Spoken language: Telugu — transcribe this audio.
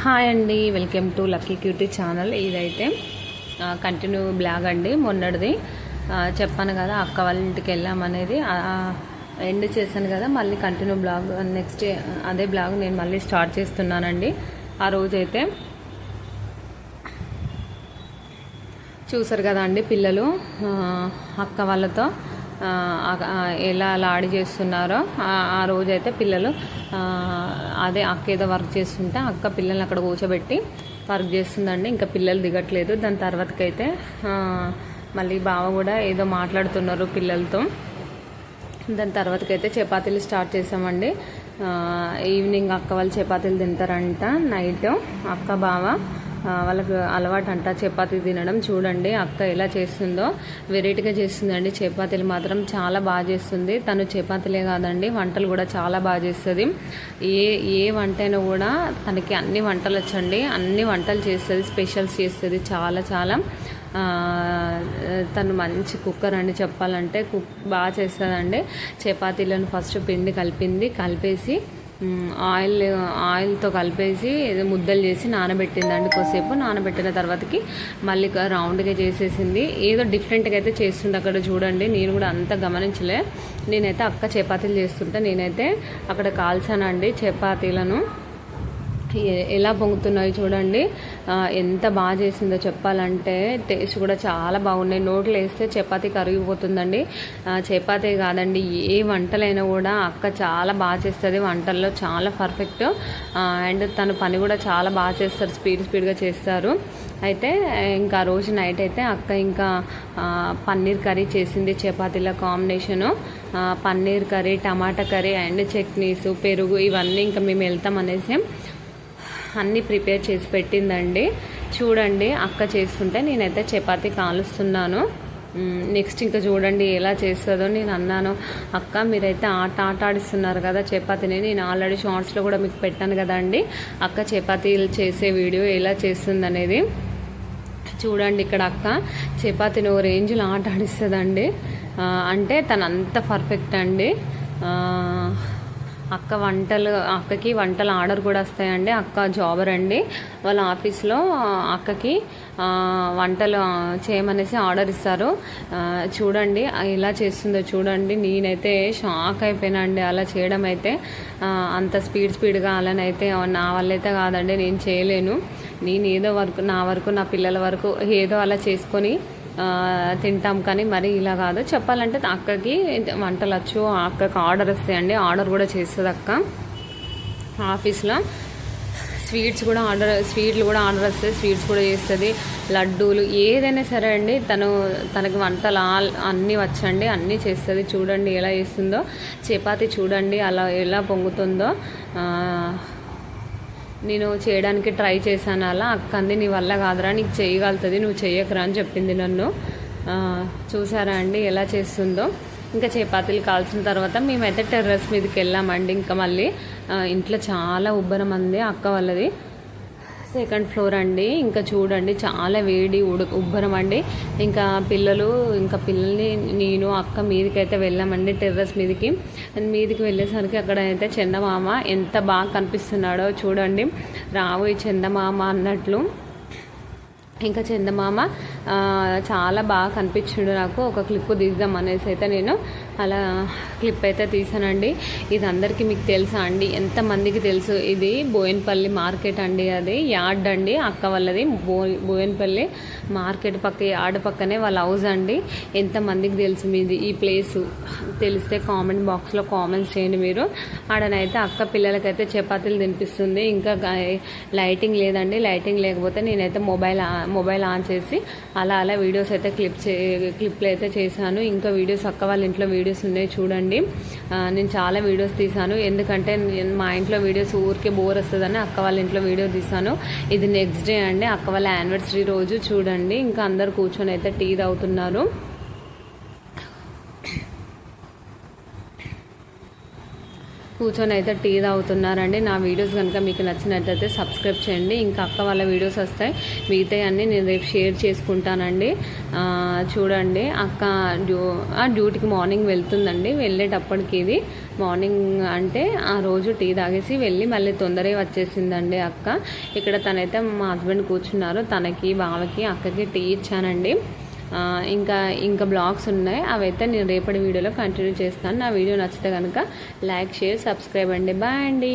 హాయ్ అండి welcome to lucky cutie channel. ఇదైతే కంటిన్యూ బ్లాగ్ అండి మొన్నటిది. చెప్పాను కదా అక్క వాళ్ళ ఇంటికి వెళ్ళామనేది. ఎండ్ చేశాను కదా మళ్ళీ కంటిన్యూ బ్లాగ్ నెక్స్ట్ అదే బ్లాగ్ నేను మళ్ళీ స్టార్ట్ చేస్తున్నానండి. ఆ రోజైతే చూసారు కదా అండి పిల్లలు అక్క వాళ్ళతో ఎలా అలా చేస్తున్నారో. ఆ- రోజైతే పిల్లలు అదే అక్క ఏదో వర్క్ చేస్తుంటే అక్క పిల్లల్ని అక్కడ కూర్చోబెట్టి వర్క్ చేస్తుందండి. ఇంకా పిల్లలు దిగట్లేదు. దాని తర్వాతకైతే మళ్ళీ బావ కూడా ఏదో మాట్లాడుతున్నారు పిల్లలతో. దాని తర్వాతకైతే చపాతీలు స్టార్ట్ చేసామండి. ఈవినింగ్ అక్క వాళ్ళు చపాతీలు తింటారంట నైట్ అక్క బావ. వాళ్ళకు అలవాటు అంట చపాతీ తినడం చూడండి అక్క ఎలా చేస్తుందో. వెరైటీగా చేస్తుందండి. చపాతీలు మాత్రం చాలా బాగా చేస్తుంది. తను చపాతీలే కాదండి వంటలు కూడా చాలా బాగా చేస్తుంది. ఏ ఏ వంట అయినా కూడా తనకి అన్ని వంటలు వచ్చండి. అన్ని వంటలు చేస్తుంది స్పెషల్స్ చేస్తుంది చాలా చాలా. తను మంచి కుక్కర్ అండి చెప్పాలంటే. కుక్ బాగా చేస్తుందండి. చపాతీలను ఫస్ట్ పిండి కలిపింది కలిపేసి ఆయిల్ ఆయిల్తో కలిపేసి ముద్దలు చేసి నానబెట్టిందండి కొద్దిసేపు నానబెట్టిన తర్వాతకి మళ్ళీ రౌండ్గా చేసేసింది. ఏదో డిఫరెంట్గా అయితే చేస్తుంది అక్కడ చూడండి. నేను కూడా అంత గమనించలే. నేనైతే అక్క చపాతీలు చేస్తుంటే నేనైతే అక్కడ కాల్చానండి చపాతీలను. ఎలా పొంగుతున్నాయి చూడండి. ఎంత బాగా చేసిందో చెప్పాలంటే టేస్ట్ కూడా చాలా బాగున్నాయి. నోట్లు వేస్తే చపాతీ కరిగిపోతుందండి. చపాతీ కాదండి ఏ వంటలైనా కూడా అక్క చాలా బాగా చేస్తుంది. వంటల్లో చాలా పర్ఫెక్ట్. అండ్ తన పని కూడా చాలా బాగా చేస్తారు. స్పీడ్ స్పీడ్గా చేస్తారు. అయితే ఇంకా ఆ రోజు నైట్ అయితే అక్క ఇంకా పన్నీర్ కర్రీ చేసింది చపాతీల combination. Paneer curry tomato curry and chutneys పెరుగు ఇవన్నీ ఇంకా మేము వెళ్తాం అనేసి. అన్నీ ప్రిపేర్ చేసి పెట్టిందండి. చూడండి అక్క చేస్తుంటే నేనైతే చపాతీ కాలుస్తున్నాను. నెక్స్ట్ ఇంకా చూడండి ఎలా చేస్తుందో నేను అన్నాను. అక్క మీరైతే ఆట ఆట ఆడిస్తున్నారు కదా చపాతీని. నేను ఆల్రెడీ షార్ట్స్లో కూడా మీకు పెట్టాను కదండి. అక్క చపాతీలు చేసే వీడియో ఎలా చేస్తుంది అనేది చూడండి ఇక్కడ అక్క చపాతీని ఓ రేంజ్లో ఆట ఆడిస్తుందండి. అంటే తను అంత పర్ఫెక్ట్ అండి. అక్క వంటలు అక్కకి వంటలు ఆర్డర్ కూడా వస్తాయండి. అక్క జాబర్ అండి వాళ్ళ ఆఫీస్లో అక్కకి వంటలు చేయమనేసి ఆర్డర్ ఇస్తారు. చూడండి ఎలా చేస్తుందో చూడండి. నేనైతే షాక్ అయిపోయినాండి అలా చేయడం అయితే. అంత స్పీడ్ స్పీడ్గా అలానైతే నా వల్ల అయితే కాదండి నేను చేయలేను. నేను ఏదో వరకు నా వరకు నా పిల్లల వరకు ఏదో అలా చేసుకొని తింటాం కానీ మరి ఇలా కాదు. చెప్పాలంటే అక్కకి వంటలు వచ్చు అక్కకి ఆర్డర్ వస్తాయండి. ఆర్డర్ కూడా చేస్తుంది అక్క ఆఫీస్లో స్వీట్స్ కూడా ఆర్డర్ స్వీట్లు కూడా ఆర్డర్ వస్తాయి స్వీట్స్ కూడా చేస్తుంది. లడ్డూలు ఏదైనా సరే అండి తను తనకి వంటలు అన్నీ వచ్చండి అన్నీ చేస్తుంది. చూడండి ఎలా చేస్తుందో. చపాతి చూడండి అలా ఎలా పొంగుతుందో. నేను చేయడానికి ట్రై చేశాను అలా. అక్కంది నీ వల్ల కాదురా నీకు చేయగలుగుతుంది నువ్వు చేయకరా అని చెప్పింది నన్ను. చూసారా అండి ఎలా చేస్తుందో. ఇంకా చపాతీలు కాల్చిన తర్వాత మేమైతే టెర్రస్ మీదకి వెళ్ళామండి. ఇంకా మళ్ళీ ఇంట్లో చాలా ఉబ్బరం అంది అక్క వాళ్ళది. సెకండ్ ఫ్లోర్ అండి. ఇంకా చూడండి చాలా వేడి ఉడ ఉబ్బరం అండి. ఇంకా పిల్లలు ఇంకా పిల్లల్ని నేను అక్క మీదకైతే వెళ్ళామండి టెర్రస్ మీదకి. మీదకి వెళ్ళేసరికి అక్కడ అయితే చందమామ ఎంత బాగా కనిపిస్తున్నాడో చూడండి. రాబోయే చందమామ అన్నట్లు. ఇంకా చందమామ చాలా బాగా కనిపించిండు నాకు. ఒక క్లిప్ తీద్దాం అనేసి అయితే నేను అలా క్లిప్ అయితే తీసానండి. ఇది అందరికీ మీకు తెలుసా అండి? ఎంతమందికి తెలుసు? ఇది బోయన్పల్లి మార్కెట్ అండి అది. యార్డ్ అండి. అక్క వాళ్ళది. బో బోయన్పల్లి మార్కెట్ పక్క యార్డ్ పక్కనే వాళ్ళ హౌస్ అండి. ఎంతమందికి తెలుసు మీది? ఈ ప్లేస్ తెలిస్తే కామెంట్ బాక్స్లో కామెంట్స్ చేయండి మీరు. ఆడనైతే అక్క పిల్లలకైతే చపాతీలు తినిపిస్తుంది. ఇంకా లైటింగ్ లేదండి. లైటింగ్ లేకపోతే నేనైతే మొబైల్ ఆ- మొబైల్ ఆన్ చేసి అలా అలా వీడియోస్ అయితే క్లిప్ చే క్లిప్లు అయితే చేశాను. ఇంకా వీడియోస్ అక్క వాళ్ళ ఇంట్లో వీడియోస్ ఉన్నాయి చూడండి. నేను చాలా వీడియోస్ తీశాను. ఎందుకంటే మా ఇంట్లో వీడియోస్ ఊరికే బోర్ వస్తుందని అక్క వాళ్ళ ఇంట్లో వీడియో తీశాను. ఇది నెక్స్ట్ డే అండి. అక్క వాళ్ళ యానివర్సరీ రోజు చూడండి. ఇంకా అందరు కూర్చొని అయితే టీ తాగుతున్నారు. కూర్చొని అయితే టీ తాగుతున్నారండి. నా వీడియోస్ కనుక మీకు నచ్చినట్లయితే సబ్స్క్రైబ్ చేయండి. ఇంకా అక్క వాళ్ళ వీడియోస్ వస్తాయి. మిగతా అన్నీ నేను రేపు షేర్ చేసుకుంటానండి. చూడండి. అక్క డ్యూ ఆ, డ్యూటీకి మార్నింగ్ వెళ్తుందండి. వెళ్ళేటప్పటికి ఇది మార్నింగ్ అంటే ఆ రోజు టీ తాగేసి వెళ్ళి మళ్ళీ తొందరగా వచ్చేసిందండి అక్క. ఇక్కడ తనైతే మా హస్బెండ్ కూర్చున్నారు. తనకి బావకి అక్కకి టీ ఇచ్చానండి. ఇంకా ఇంకా బ్లాగ్స్ ఉన్నాయి. అవైతే నేను రేపటి వీడియోలో కంటిన్యూ చేస్తాను. నా వీడియో నచ్చితే కనుక లైక్ షేర్ సబ్స్క్రైబ్ అండి. బాయ్ అండి.